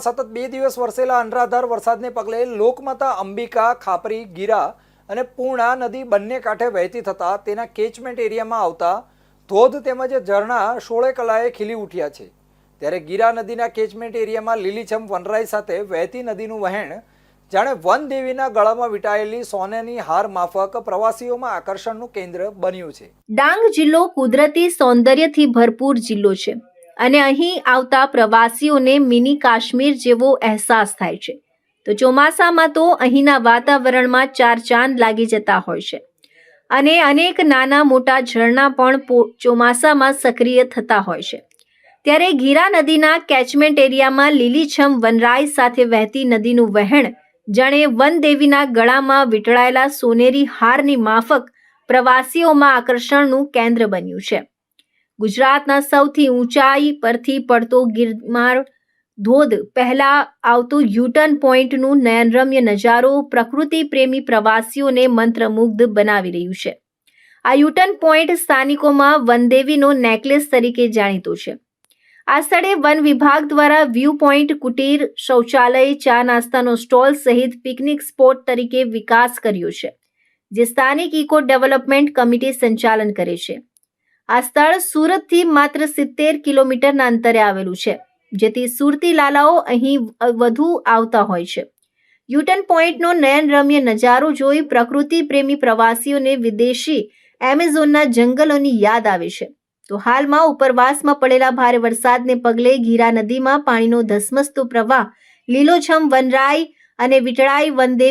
સતત બે દિવસ વરસેલા અનરાધાર વરસાદને પગલે લોકમાતા અંબિકા, ખાપરી, ગીરા અને પૂર્ણા નદી બંને કાંઠે વહેતી થતા તેના કેચમેન્ટ એરિયામાં આવતા ધોધ તેમજ ઝરણા સોળે કલાએ ખીલી ઉઠ્યા છે. ત્યારે ગીરા નદીના કેચમેન્ટ એરિયામાં લીલીછમ વનરાઈ સાથે વહેતી નદીનું વહેણ, જાણે વનદેવીના ગળામાં વિટાયેલી સોનેની હાર માફક પ્રવાસીઓમાં આકર્ષણનું કેન્દ્ર બન્યું છે. ડાંગ જિલ્લો કુદરતી સૌંદર્યથી ભરપૂર જિલ્લો છે. અને અહીં આવતા પ્રવાસીઓને મિની કાશ્મીર જેવો અહેસાસ થાય છે. તો ચોમાસામાં તો અહીંના વાતાવરણમાં ચાર ચાંદ લાગી જતા હોય છે. અને અનેક નાના મોટા ઝરણા પણ ચોમાસામાં સક્રિય થતા હોય છે. ત્યારે ગીરા નદીના કેચમેન્ટ એરિયામાં લીલીછમ વનરાઈ સાથે વહેતી નદીનું વહેણ, જાણે વનદેવીના ગળામાં વીંટળાયેલા સોનેરી હારની માફક પ્રવાસીઓમાં આકર્ષણનું કેન્દ્ર બન્યું છે. ગુજરાતના સૌથી ઊંચાઈ પરથી પડતો ગિરમાર ધોધ. પહેલા આવતો યુટર્ન પોઈન્ટનું નયનરમ્ય નજારો પ્રકૃતિ પ્રેમી પ્રવાસીઓને મંત્રમુગ્ધ બનાવી રહ્યું છે. આ યુટર્ન પોઈન્ટ સ્થાનિકોમાં વનદેવીનો નેકલેસ તરીકે જાણીતો છે. આ સ્થળે વન વિભાગ દ્વારા વ્યૂ પોઈન્ટ, કુટીર, શૌચાલય, ચા નાસ્તાનો સ્ટોલ સહિત પિકનિક સ્પોટ તરીકે વિકાસ કર્યો છે, જે સ્થાનિક ઇકો ડેવલપમેન્ટ કમિટી સંચાલન કરે છે. આ સ્થળ સુરતથી માત્ર સિત્તેર કિલોમીટરના અંતરે આવેલું છે, જેથી સુરતી લાલાઓ અહીં વધુ આવતા હોય છે. યુટન પોઈન્ટનો નયનરમ્ય નજારો જોઈ પ્રકૃતિ પ્રેમી પ્રવાસીઓને વિદેશી એમેઝોનના જંગલોની યાદ આવે છે. તો હાલમાં ઉપરવાસમાં પડેલા ભારે વરસાદને પગલે ગીરા નદીમાં પાણીનો ધસમસતો પ્રવાહ, લીલોછમ વનરાઈ અને વિટળાઈ વનદેવી